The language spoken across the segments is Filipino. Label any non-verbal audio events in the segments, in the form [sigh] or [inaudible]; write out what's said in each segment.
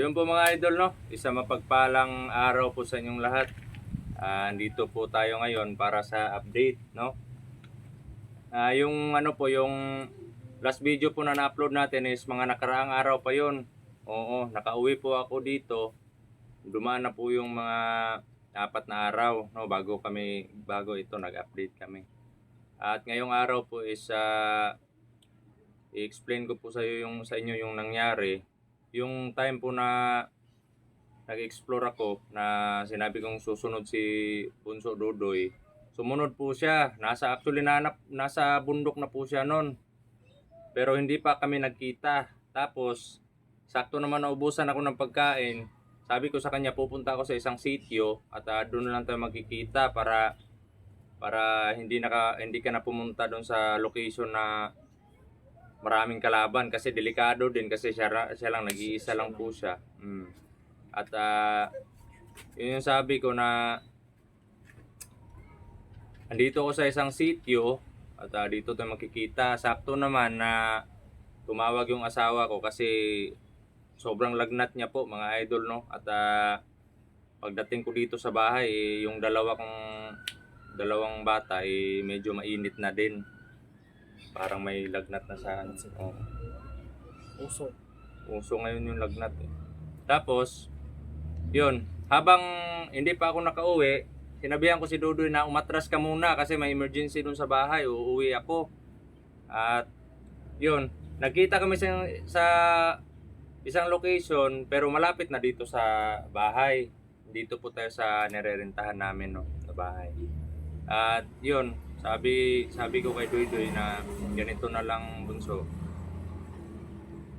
yun po mga idol no, isa mapagpalang araw po sa inyong lahat. Ah, andito po tayo ngayon para sa update no. Ah, yung ano po yung last video po na na-upload natin is mga nakaraang araw pa yon. Oo, nakauwi po ako dito. Dumaan na po yung mga apat na araw no bago kami bago ito nag-update kami. At ngayong araw po is ah, i-explain ko po sa iyo yung sa inyo yung nangyari. Yung time po na nag-explore ako na sinabi kong susunod si Punso Dodoy. Sumunod po siya. Nasa actually nanap, nasa bundok na po siya noon. Pero hindi pa kami nagkita. Tapos sakto naman naubusan ako ng pagkain. Sabi ko sa kanya pupunta ako sa isang sitio at ah, doon lang tayo magkikita para para hindi naka hindi ka na pumunta doon sa location na maraming kalaban kasi delikado din kasi siya, siya lang nag-iisa lang po siya. Mm. At ah, yun yung sabi ko na andito ako sa isang sitio at ah, dito tayo makikita. Sakto naman na tumawag yung asawa ko kasi sobrang lagnat niya po mga idol no. At ah, pagdating ko dito sa bahay eh, yung dalawa kong dalawang bata eh, medyo mainit na din. Parang may lagnat na sa ano. Oh. Uso. Uso ngayon yung lagnat eh. Tapos, yun, habang hindi pa ako nakauwi, sinabihan ko si Dudoy na umatras ka muna kasi may emergency dun sa bahay, uuwi ako. At yun, nagkita kami sa, sa isang location pero malapit na dito sa bahay. Dito po tayo sa nirerentahan namin no, sa bahay. At yun, sabi sabi ko kay Dudoy na ganito na lang bunso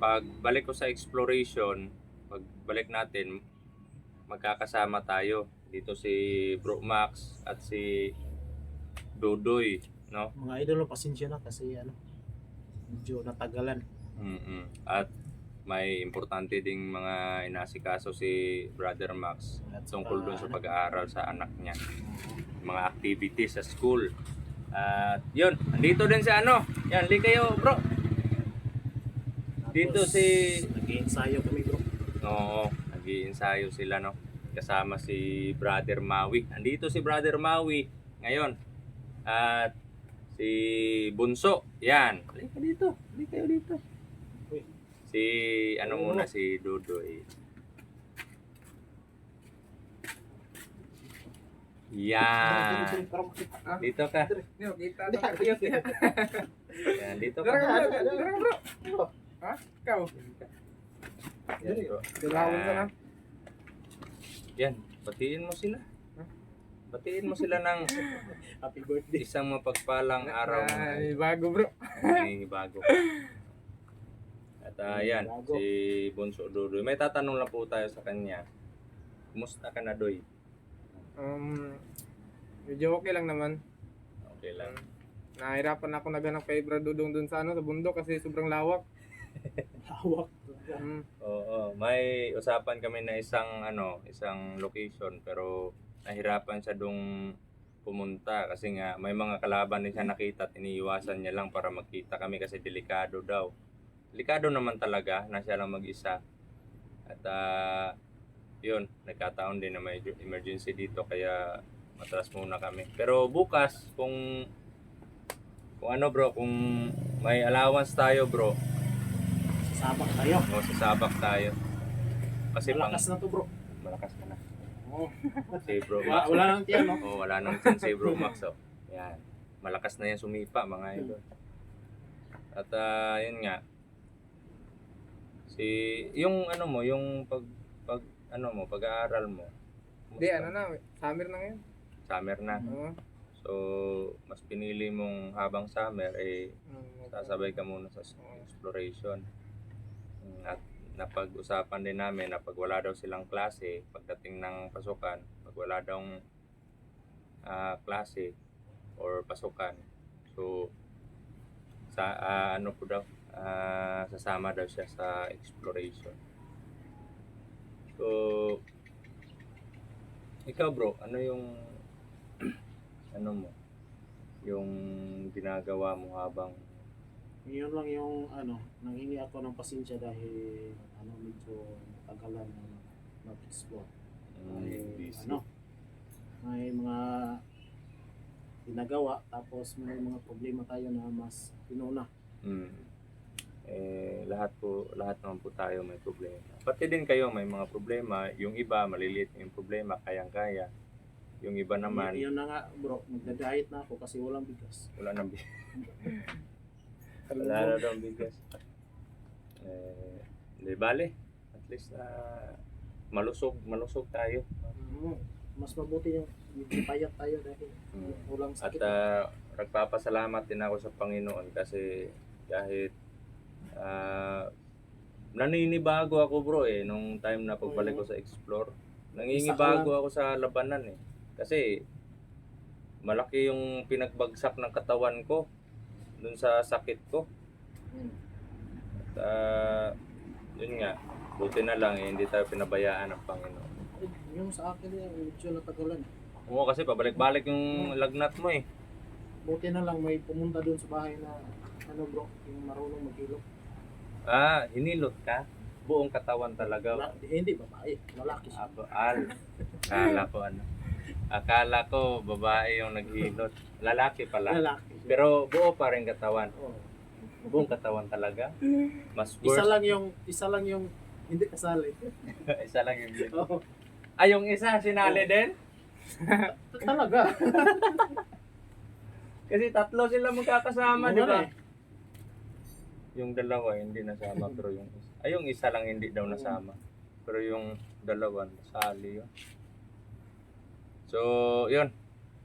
pag balik ko sa exploration, pag balik natin, magkakasama tayo. Dito si Bro Max at si Dodoy, no? Mga idol, pasensya na kasi ano, medyo natagalan. mm At may importante ding mga inasikaso si Brother Max tungkol doon sa pag-aaral sa anak niya. Mga activities sa school. At yun, andito din si ano. Yan, li kayo bro. Dito tapos, si- Nag-ensayo kami bro. Oo, nag ensayo sila no. Kasama si Brother Maui. Andito si Brother Maui ngayon. At si Bunso. Yan. Halika dito. Halika kayo dito. Si ano muna si Dudoy. Yan. Dito ka. Ka. Yan, dito ka. Ha? Ikaw? Yan. Yan, batiin mo sila. Batiin mo sila ng Happy birthday. isang mapagpalang araw Ay, bago bro. ng bago. At ah, yan, Bago. si Bunso Dudoy. May tatanong lang po tayo sa kanya. Kumusta ka na, Doy? Um, medyo okay lang naman. Okay lang. Nahirapan ako naghanap kay Bro Dudong dun sa ano, sa bundok kasi sobrang lawak. [laughs] Hawak. Mm. Oo, may usapan kami na isang ano, isang location pero nahirapan siya dong pumunta kasi nga may mga kalaban din siya nakita at iniiwasan niya lang para magkita kami kasi delikado daw. Delikado naman talaga na siya lang mag-isa. At ah, yun, nagkataon din na may emergency dito kaya matras muna kami. Pero bukas kung kung ano bro, kung may allowance tayo bro, Sasabak tayo. o sasabak tayo. Kasi pang Malakas na to bro. malakas ka na. Oh. Si Bro Wala, Max. wala nang tiyan no? Oh, wala nang chin si Bro Max. Oh. Yan. Malakas na yan sumipa mga idol. At ah, yun nga. Si yung ano mo, yung pag pag ano mo, pag-aaral mo. Hindi, ano na, summer na ngayon. Summer na. Oo. So, mas pinili mong habang summer eh Mm, sasabay ka muna sa exploration. Mm, At napag-usapan din namin na pag wala daw silang klase, pagdating ng pasukan, pag wala daw ah, klase or pasukan, so sa ah, ano po daw, ah, sasama daw siya sa exploration. So, ikaw bro, ano yung [clears throat] ano mo, yung ginagawa mo habang Yun lang yung ano, nanghingi ako ng pasensya dahil ano medyo natagalan na mag-explore. Mm, May, busy. ano, may mga ginagawa tapos may mga problema tayo na mas pinuna. Mm. Eh, lahat po, lahat naman po tayo may problema. Pati din kayo may mga problema. Yung iba, maliliit yung problema, kayang-kaya. Yung iba naman, Yun, na nga bro, magda-diet na ako kasi walang bigas. wala nang bi- [laughs] wala na daw bigas. Eh, hindi bale. At least na malusog, malusog tayo. Mm, Mas mabuti yung medyo payat tayo dahil Mm. walang At sakit. ah, nagpapasalamat din ako sa Panginoon kasi kahit ah, naninibago ako bro eh nung time na pagbalik ko sa Explore. Nangingibago ako sa labanan eh. Kasi malaki yung pinagbagsak ng katawan ko dun sa sakit ko. Mm. At ah, yun nga, buti na lang eh, hindi tayo pinabayaan ng Panginoon. Eh, Yung sa akin eh, medyo natagalan. Oo kasi pabalik-balik yung lagnat mo eh. Buti na lang may pumunta doon sa bahay na ano bro, yung marunong maghilot. Ah, hinilot ka? Buong katawan talaga. Wala, hindi babae, lalaki siya. Ako, al. Akala ko ano. Akala ko babae yung naghilot. Lalaki pala. Lalaki siya. Pero buo pa rin katawan. Oo. Buong katawan talaga. Mas Isa worse. lang yung isa lang yung hindi kasali. [laughs] isa lang yung [laughs] Oo. Ah, yung isa sinali din? Talaga. [laughs] Kasi tatlo sila magkakasama, di ba? eh. Yung dalawa hindi nasama pero yung isa. Ay, yung isa lang hindi daw nasama. Pero yung dalawa nasali yun. So, yun.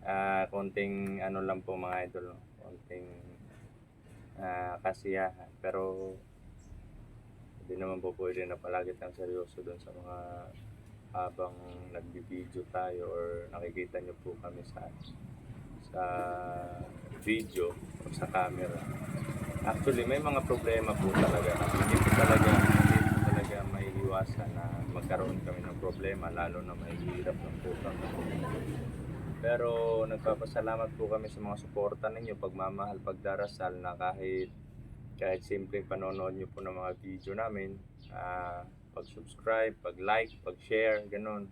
Ah, konting ano lang po mga idol. Konting ah, kasiyahan. Pero hindi naman po pwede na palagi tayong seryoso doon sa mga habang nagbibideo tayo or nakikita nyo po kami sa sa video o sa camera. Actually, may mga problema po talaga. Hindi po talaga, hindi po talaga maiiwasan na magkaroon kami ng problema, lalo na mahihirap ng po kami. Pero nagpapasalamat po kami sa mga suporta ninyo, pagmamahal, pagdarasal na kahit kahit simpleng panonood nyo po ng mga video namin, ah, pag-subscribe, pag-like, pag-share, ganun.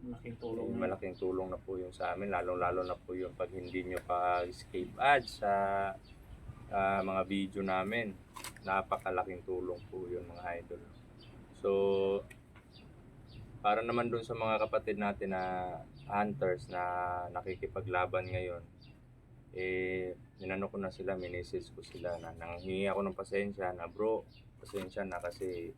Malaking tulong. Eh, malaking tulong na po yung sa amin, lalong-lalo na po yung pag hindi nyo pa-escape ads sa ah, mga video namin. Napakalaking tulong po yun mga idol. So, para naman dun sa mga kapatid natin na hunters na nakikipaglaban ngayon, eh, ninano ko na sila, minisis ko sila na nanghingi ako ng pasensya na bro, pasensya na kasi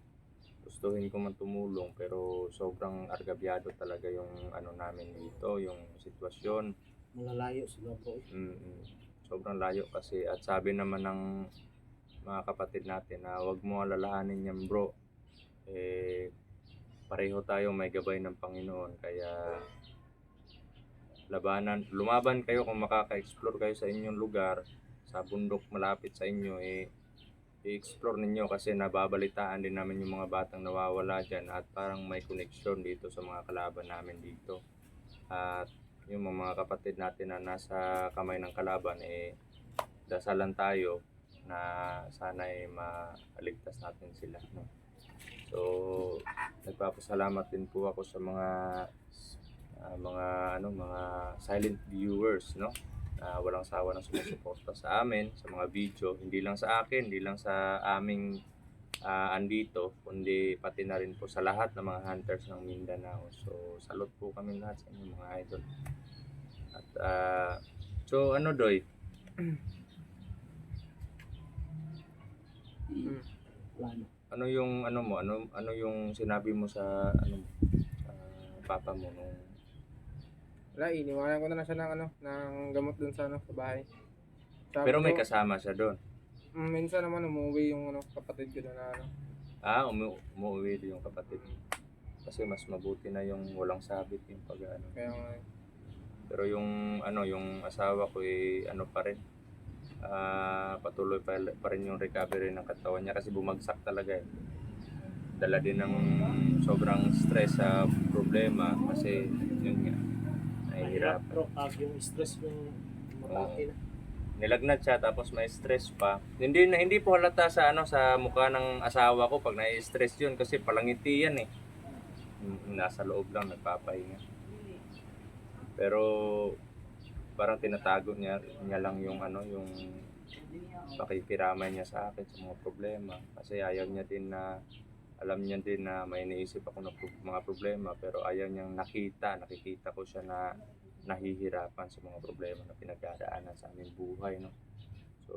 gustuhin ko man tumulong pero sobrang argabyado talaga yung ano namin dito, yung sitwasyon. Malalayo sila bro. Mm, sobrang layo kasi at sabi naman ng mga kapatid natin na wag mo alalahanin yan bro. Eh, pareho tayo may gabay ng Panginoon kaya labanan, lumaban kayo kung makaka-explore kayo sa inyong lugar sa bundok malapit sa inyo eh i-explore ninyo kasi nababalitaan din namin yung mga batang nawawala dyan at parang may connection dito sa mga kalaban namin dito at yung mga kapatid natin na nasa kamay ng kalaban eh dasalan tayo na sana ay maaligtas natin sila no? so nagpapasalamat din po ako sa mga ah, mga ano mga silent viewers no na walang sawa na sumusuporta sa amin sa mga video hindi lang sa akin hindi lang sa aming ah, andito kundi pati na rin po sa lahat ng mga hunters ng Mindanao so salute po kami lahat sa inyo mga idol at ah, so ano doy Plano. ano yung ano mo ano ano yung sinabi mo sa ano sa papa mo nung Wala, iniwanan ko na lang siya ng ano, ng gamot dun sa ano, sa bahay. Sabi pero may ko, kasama siya doon minsan naman umuwi yung ano, kapatid ko doon na ano. ah umu umuwi din yung kapatid kasi mas mabuti na yung walang sabit yung pag ano. Kaya nga, pero yung ano yung asawa ko eh ano pa rin. Ah patuloy pa, pa rin yung recovery ng katawan niya kasi bumagsak talaga eh. Dala din ng sobrang stress sa problema kasi yun nga nahihirapan. Bro, pag yung stress yung matake na. Nilagnat siya tapos may stress pa. Hindi na hindi po halata sa ano sa mukha ng asawa ko pag na-stress 'yun kasi palangiti yan eh. mm, nasa loob lang nagpapahinga. Pero parang tinatago niya, niya lang yung ano, yung pakikiramay niya sa akin sa mga problema. Kasi ayaw niya din na, alam niya din na may iniisip ako ng mga problema pero ayaw niyang nakita, nakikita ko siya na nahihirapan sa mga problema na pinagdadaanan aming buhay. No? So,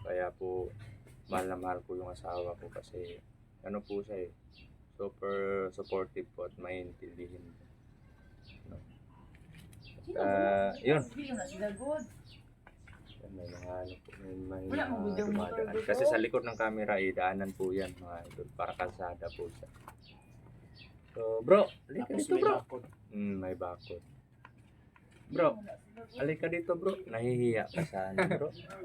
kaya po, mahal na mahal ko yung asawa ko kasi ano po siya eh, super supportive po at maintindihin. No? Ah, yun. Yan, may mga ano po, may, may Wala, mga dumadaan. dito. Kasi sa likod ng camera, eh, daanan po yan mga idol. Para kalsada po siya. So, bro, dito may bro. Mm, may bakod. Bro, halika dito bro. Nahihiya ka sa ano bro. Yan.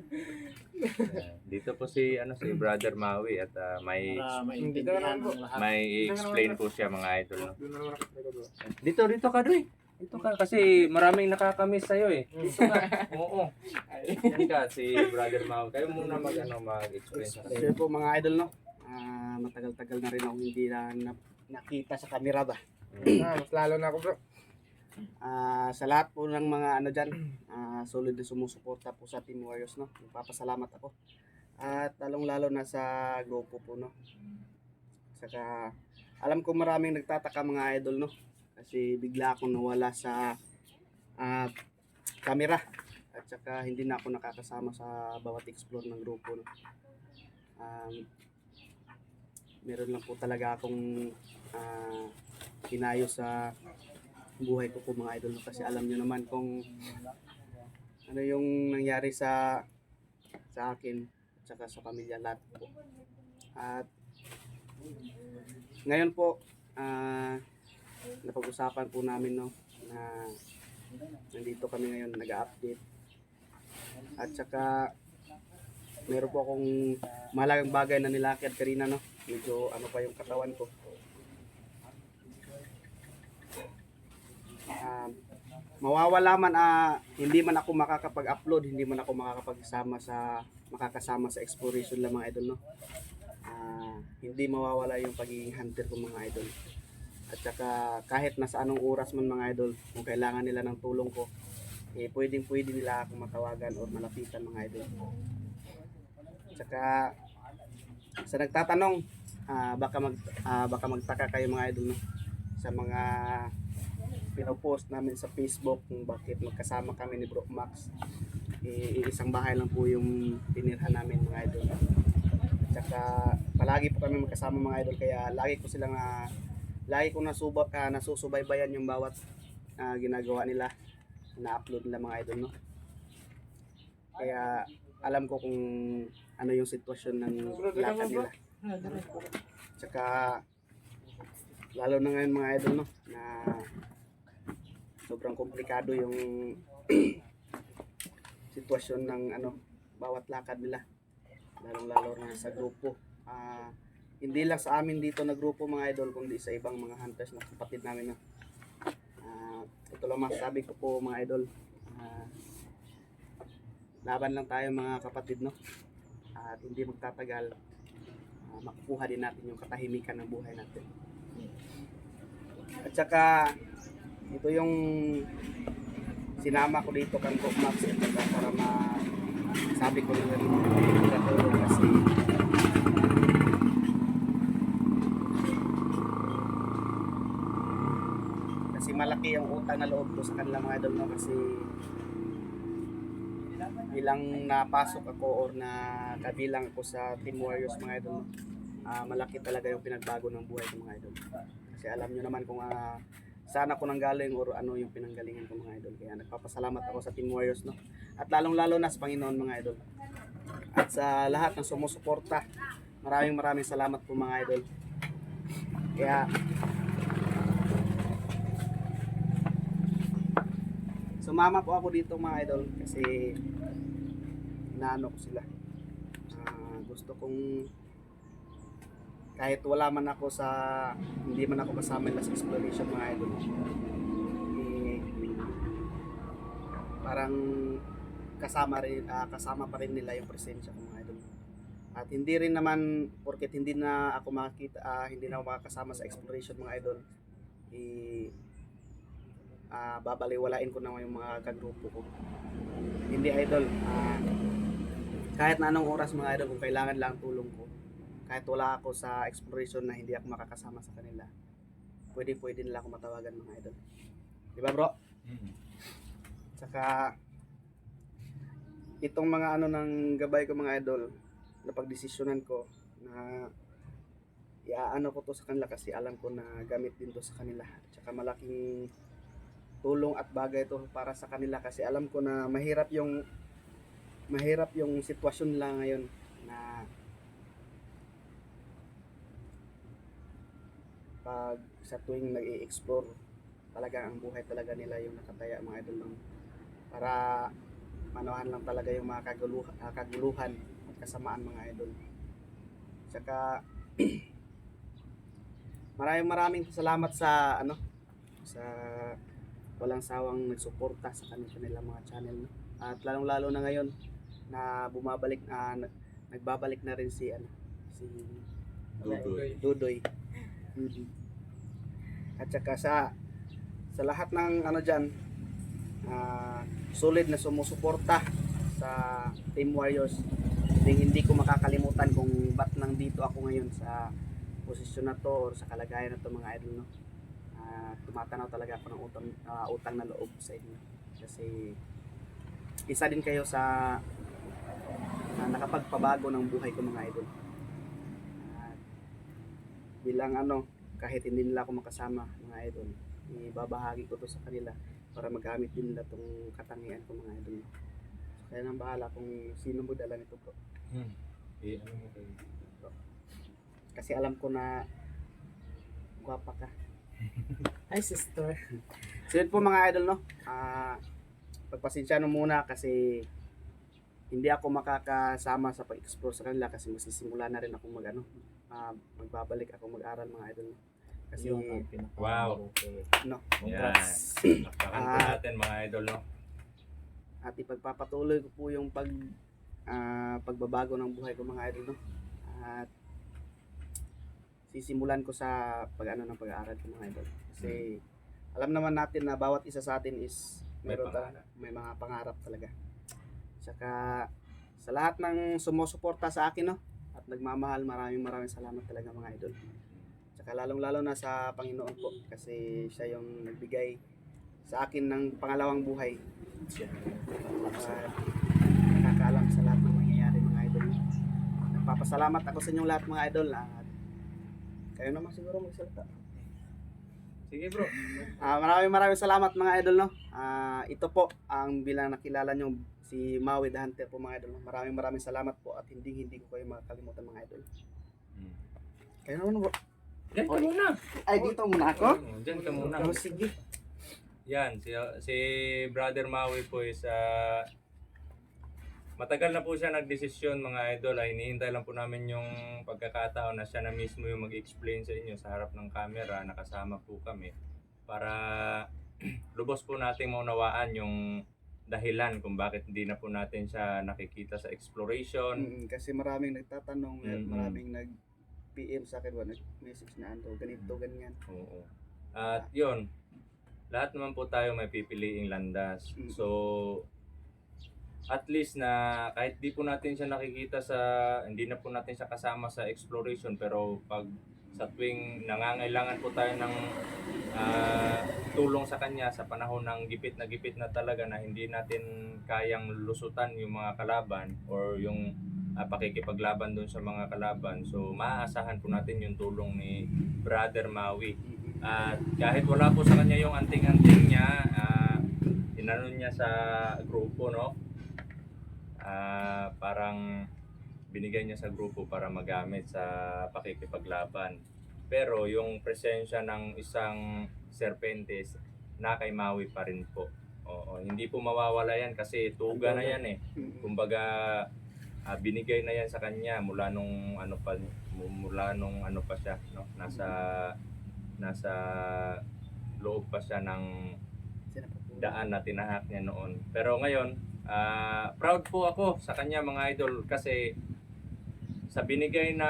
[laughs] dito po si ano si Brother Maui at ah, may Para maintindihan lahat. may explain po siya mga idol. No? Dito, dito ka, Doy. Dito ka, kasi maraming nakakamiss sa'yo eh. Dito ka. [laughs] Oo. Yan ka, si Brother Mau. Kayo muna mag, ano, mag-explain sa po mga idol no. Ah, matagal-tagal na rin ako hindi na, na- nakita sa camera ba. Ah, mas lalo na ako bro. Ah, sa lahat po ng mga ano diyan, ah solid na sumusuporta po sa Team Warriors no. Nagpapasalamat ako. At lalong-lalo na sa grupo po no. Saka alam ko maraming nagtataka mga idol no. Kasi bigla akong nawala sa ah camera at saka hindi na ako nakakasama sa bawat explore ng grupo no. Um, meron lang po talaga akong ah, kinayo sa buhay ko po mga idol kasi alam nyo naman kung ano yung nangyari sa sa akin at saka sa pamilya lahat po. At ngayon po ah napag-usapan po namin no na nandito kami ngayon nag-update at saka meron po akong malagang bagay na nilakad kanina no? Medyo ano pa yung katawan ko um, mawawala man ah, hindi man ako makakapag-upload, hindi man ako makakapagsama sa makakasama sa exploration lang mga idol no. Ah, hindi mawawala yung pagiging hunter ko mga idol. At saka kahit nasa anong oras man mga idol, kung kailangan nila ng tulong ko, eh pwedeng pwede nila ako matawagan or malapitan mga idol. At saka sa nagtatanong, ah, baka mag ah, baka magtaka kayo mga idol no sa mga pinopost namin sa Facebook kung bakit magkasama kami ni Bro Max. Eh, isang bahay lang po yung tinirhan namin mga idol. At saka palagi po kami magkasama mga idol kaya lagi ko silang ah, lagi ko nasuba, ah, nasusubaybayan yung bawat ah, ginagawa nila na-upload nila mga idol no. Kaya alam ko kung ano yung sitwasyon ng lakad nila. Tsaka lalo na ngayon mga idol no na sobrang komplikado yung [clears throat] sitwasyon ng ano bawat lakad nila. Lalong lalo na sa grupo. Ah, hindi lang sa amin dito na grupo mga idol kundi sa ibang mga hunters na kapatid namin no Ah, ito lang masasabi ko po mga idol. Ah, laban lang tayo mga kapatid no? At hindi magtatagal ah, makukuha din natin yung katahimikan ng buhay natin. At saka ito yung sinama ko dito kan Cook Maps saka para ma sabi ko na rin kasi kasi malaki ang utang na loob ko sa kanila mga idol no? Kasi bilang napasok ako or na kabilang ako sa Team Warriors mga idol ah, malaki talaga yung pinagbago ng buhay ko mga idol. Kasi alam nyo naman kung ah, saan ako nanggaling or ano yung pinanggalingan ko mga idol. Kaya nagpapasalamat ako sa Team Warriors no? At lalong lalo na sa Panginoon mga idol. At sa lahat ng sumusuporta maraming maraming salamat po mga idol. Kaya sumama po ako dito mga idol kasi inaano ko sila. Ah, gusto kong kahit wala man ako sa hindi man ako kasama sa exploration mga idol eh, parang kasama rin ah, kasama pa rin nila yung presensya ko mga idol at hindi rin naman porket hindi na ako makakita ah, hindi na ako makakasama sa exploration mga idol i ah, babaliwalain ko na yung mga kagrupo ko. Hindi idol, ah, kahit na anong oras mga idol, kung kailangan lang tulong ko, kahit wala ako sa exploration na hindi ako makakasama sa kanila, pwede pwede nila ako matawagan mga idol. Di ba bro? Saka itong mga ano ng gabay ko mga idol na pagdesisyonan ko na iaano ko to sa kanila kasi alam ko na gamit din to sa kanila. Tsaka malaking tulong at bagay to para sa kanila kasi alam ko na mahirap yung mahirap yung sitwasyon lang ngayon na pag sa tuwing nag-i-explore talaga ang buhay talaga nila yung nakataya mga idol ng para manahan lang talaga yung mga kaguluhan, kaguluhan at kasamaan mga idol. Tsaka [clears throat] maraming maraming salamat sa ano sa walang sawang nagsuporta sa kanila nila mga channel no? at lalong lalo na ngayon na bumabalik na nagbabalik na rin si ano si Dudoy. Dudoy. Mhm. At saka sa sa lahat ng ano diyan solid na sumusuporta sa Team Warriors. Hindi, hindi ko makakalimutan kung ba't nandito ako ngayon sa posisyon na to or sa kalagayan na to mga idol no. Ah, tumatanaw talaga ako ng utang, ah, utang na loob sa inyo. Kasi isa din kayo sa na nakapagpabago ng buhay ko mga idol. Bilang ano, kahit hindi nila ako makasama mga idol, ibabahagi ko to sa kanila para magamit din nila tong katangian ko mga idol. So, kaya nang bahala kung sino mo dala nito bro. Eh, ano mo kayo? Kasi alam ko na gwapa ka. [laughs] Hi sister. So yun po mga idol no. Ah pagpasensya no muna kasi hindi ako makakasama sa pag-explore sa kanila kasi masisimula na rin ako mag ano, ah, magbabalik ako mag-aral mga idol. Kasi Yun ang pinaka Wow. no, Congrats. Napakakan po Ah. natin mga idol, no? at ipagpapatuloy ko po yung pag ah, pagbabago ng buhay ko mga idol no. At sisimulan ko sa pag ano ng pag-aaral ko mga idol. Kasi alam naman natin na bawat isa sa atin is May meron ta- pangarap. may mga pangarap talaga. Saka sa lahat ng sumusuporta sa akin no at nagmamahal maraming maraming salamat talaga mga idol. Saka lalong lalo na sa Panginoon po kasi siya yung nagbigay sa akin ng pangalawang buhay. At nakakaalam sa lahat ng nangyayari mga idol. Nagpapasalamat ako sa inyong lahat mga idol at kayo naman siguro magsalita. Sige bro. Ah, maraming maraming salamat mga idol no. Ah, ito po ang bilang nakilala nyo si Maui the Hunter po mga idol. Maraming maraming salamat po at hindi hindi ko kayo makakalimutan mga idol. Hmm. Kayo naman bro. Diyan ka muna. Ay dito muna ako. Oo, Diyan ka muna. Oh, sige. Yan, si, si Brother Maui po is ah, matagal na po siya nagdesisyon mga idol. Ay, hinihintay lang po namin yung pagkakataon na siya na mismo yung mag-explain sa inyo sa harap ng camera. Nakasama po kami para [clears throat] lubos po nating maunawaan yung dahilan kung bakit hindi na po natin siya nakikita sa exploration. Mm, kasi maraming nagtatanong, Mm-mm. maraming nag PM sa akin, nag-message na ano, ganito, ganyan. Oo. At yun, lahat naman po tayo may pipiliing landas. Mm. So, at least na kahit di po natin siya nakikita sa, hindi na po natin siya kasama sa exploration, pero pag sa tuwing nangangailangan po tayo ng ah, tulong sa kanya sa panahon ng gipit na gipit na talaga na hindi natin kayang lusutan yung mga kalaban or yung ah, pakikipaglaban doon sa mga kalaban. So, maaasahan po natin yung tulong ni Brother Maui. At kahit wala po sa kanya yung anting-anting niya, ah, inano niya sa grupo, no? Ah, parang binigay niya sa grupo para magamit sa pakikipaglaban. Pero yung presensya ng isang serpentes na kay Maui pa rin po. Oo, hindi po mawawala yan kasi tuga na yan eh. Mm-mm. Kumbaga ah, binigay na yan sa kanya mula nung ano pa mula nung ano pa siya no nasa nasa loob pa siya ng daan na tinahak niya noon. Pero ngayon, ah, proud po ako sa kanya mga idol kasi sa binigay na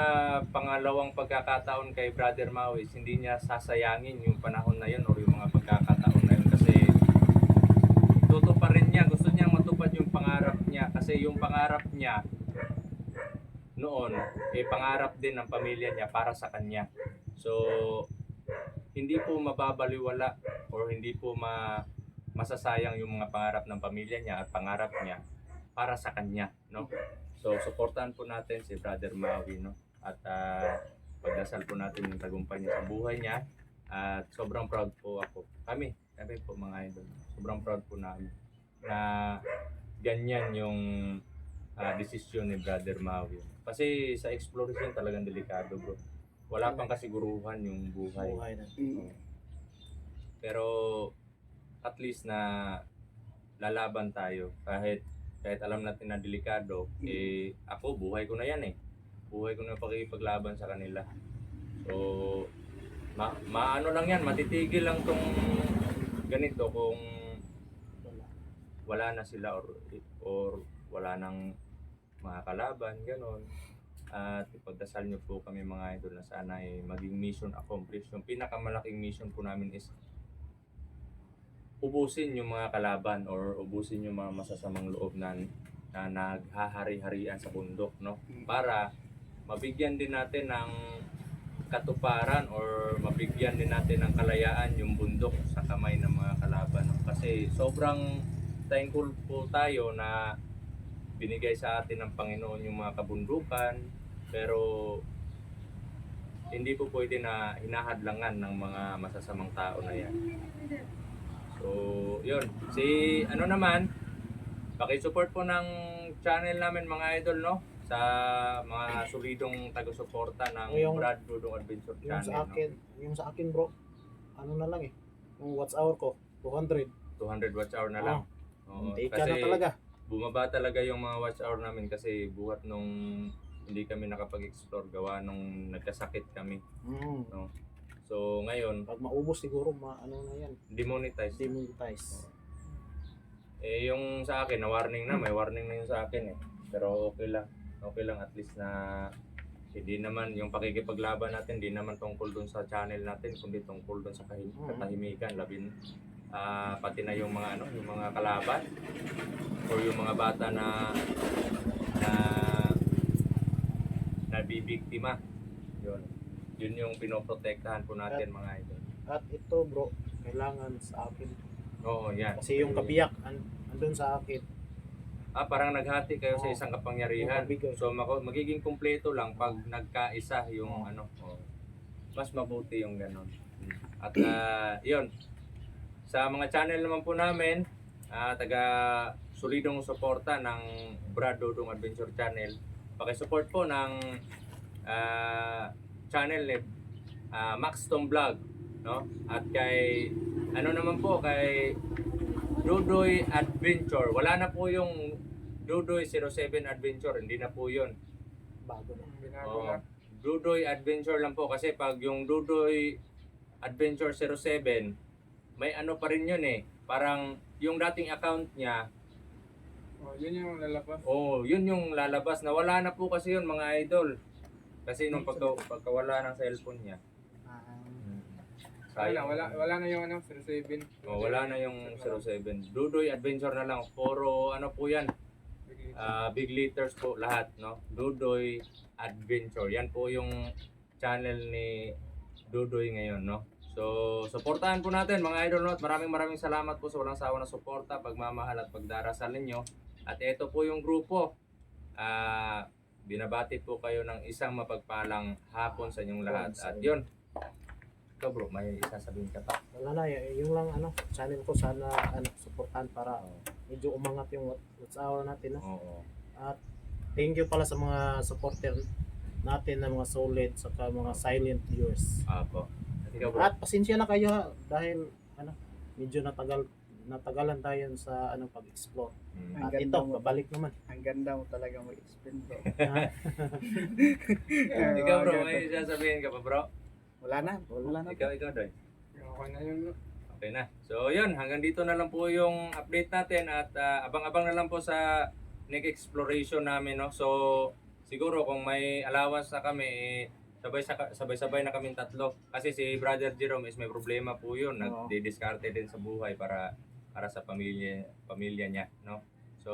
pangalawang pagkakataon kay Brother Mawis, hindi niya sasayangin yung panahon na yun or yung mga pagkakataon na yun kasi tutuparin niya, gusto niya matupad yung pangarap niya kasi yung pangarap niya noon, eh pangarap din ng pamilya niya para sa kanya. So, hindi po mababaliwala or hindi po ma masasayang yung mga pangarap ng pamilya niya at pangarap niya para sa kanya, no? So, supportahan po natin si Brother Maui, no? At ah, pagdasal po natin yung tagumpay niya sa buhay niya. At sobrang proud po ako. Kami, kami po mga idol. Sobrang proud po namin na ganyan yung ah, desisyon ni Brother Maui. Kasi sa exploration talagang delikado, bro. Wala pang kasiguruhan yung buhay. Buhay na. Mm. Pero at least na lalaban tayo kahit kahit alam natin na delikado eh ako buhay ko na yan eh. Buhay ko na pakikipaglaban sa kanila. So ma maano lang yan matitigil lang tong ganito kung Wala. wala na sila or or wala nang mga kalaban ganon at ipagdasal niyo po kami mga idol na sana ay maging mission accomplished. Yung pinakamalaking mission po namin is ubusin yung mga kalaban or ubusin yung mga masasamang loob na, na naghahari-harian sa bundok no para mabigyan din natin ng katuparan or mabigyan din natin ng kalayaan yung bundok sa kamay ng mga kalaban no? kasi sobrang thankful po tayo na binigay sa atin ng Panginoon yung mga kabundukan pero hindi po pwede na hinahadlangan ng mga masasamang tao na yan. So, yun. Si, ano naman, pakisupport po ng channel namin mga idol, no? Sa mga solidong taga-suporta ng yung- Brad Dudong Adventure Yung Channel. sa akin, yung sa akin bro, ano na lang eh. Yung watch hour ko, 200. No? 200 watch hour na lang. Oo, Take ka na talaga. bumaba talaga yung mga watch hour namin kasi buhat nung hindi kami nakapag-explore gawa nung nagkasakit kami. Mm. So, ngayon, Pag maubos siguro, ma ano na yan, demonetize. demonetize. Eh, yung sa akin, na-warning na. May warning na yung sa akin eh. Pero okay lang. Okay lang at least na hindi naman yung pakikipaglaban natin, hindi naman tungkol dun sa channel natin, kundi tungkol dun sa kahim- Mhm. katahimikan, labin ah pati na yung mga ano, yung mga kalaban or yung mga bata na na nabibiktima. Yun. Yun yung pinoprotektahan po natin mga idol. At ito bro, kailangan sa akin. Oo, yan. Kasi yung kabiyak, an andun sa akin. Ah, parang naghati kayo sa Oo. isang kapangyarihan. Yung kabigay. So mako- magiging kumpleto lang pag nagkaisa yung ano. oh. Mas mabuti yung ganon. At ah, 'yun. Sa mga channel naman po namin, ah, taga solidong suporta ng Brad Dodong Adventure Channel. Paki-support po ng ah, channel ni ah, Max Tom Vlog, no? At kay ano naman po kay Dudoy Adventure. Wala na po yung Dudoy 07 Adventure, hindi na po 'yun. Bago na. Binago Oo. na. Dudoy Adventure lang po kasi pag yung Dudoy Adventure 07, may ano pa rin yun eh. Parang yung dating account niya, Oh, yun yung lalabas. oh, yun yung lalabas. Nawala na po kasi yun mga idol. Kasi nung pagka, pagkawala ng cellphone niya. Wala, wala, wala na yung ano, 07. Oh, wala na yung 07. Dudoy Adventure na lang. Puro ano po yan. Ah, big letters po lahat, no? Dudoy Adventure. Yan po yung channel ni Dudoy ngayon, no? So, suportahan po natin mga idol, no? At maraming maraming salamat po sa walang sawa na suporta, pagmamahal at pagdarasal ninyo. At ito po yung grupo. Ah, binabati po kayo ng isang mapagpalang hapon sa inyong lahat. At yun. Ikaw bro, may isasabihin ka pa. wala na, yung lang ano, channel ko sana ano, supportan para medyo umangat yung watch hour natin. No? Oo. At thank you pala sa mga supporter natin na mga solid saka mga silent viewers. Apo. At ikaw bro. At pasensya na kayo ha, dahil ano, medyo natagal natagalan tayo sa ano pag-explore. Mm. At ito, mo. babalik naman. Ang ganda mo talaga mag-explain bro. [laughs] Ikaw bro, may sasabihin ka pa bro? Wala na, wala na. Ikaw, ikaw doy. Okay na yun. Okay na. So, yun. Hanggang dito na lang po yung update natin at ah, abang-abang na lang po sa next exploration namin, no? So, siguro kung may allowance na kami, eh, sabay sabay-sabay na kaming tatlo. Kasi si Brother Jerome is may problema po 'yun, nagdi-discarte din sa buhay para para sa pamilya pamilya niya, no? So,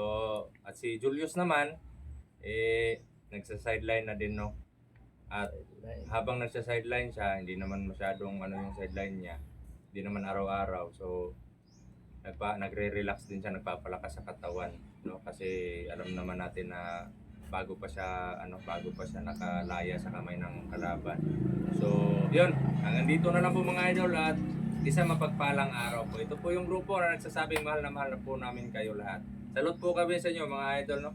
at si Julius naman eh nagsa-sideline na din, no? At habang nagsa sideline siya, hindi naman masyadong ano yung sideline niya. Hindi naman araw-araw. So nagpa nagre-relax din siya, nagpapalakas sa katawan, no? Kasi alam naman natin na bago pa siya ano, bago pa siya nakalaya sa kamay ng kalaban. So, 'yun. Hanggang dito na lang po mga idol at isa mapagpalang araw po. Ito po yung grupo na nagsasabing mahal na mahal na po namin kayo lahat. Salute po kami sa inyo mga idol, no?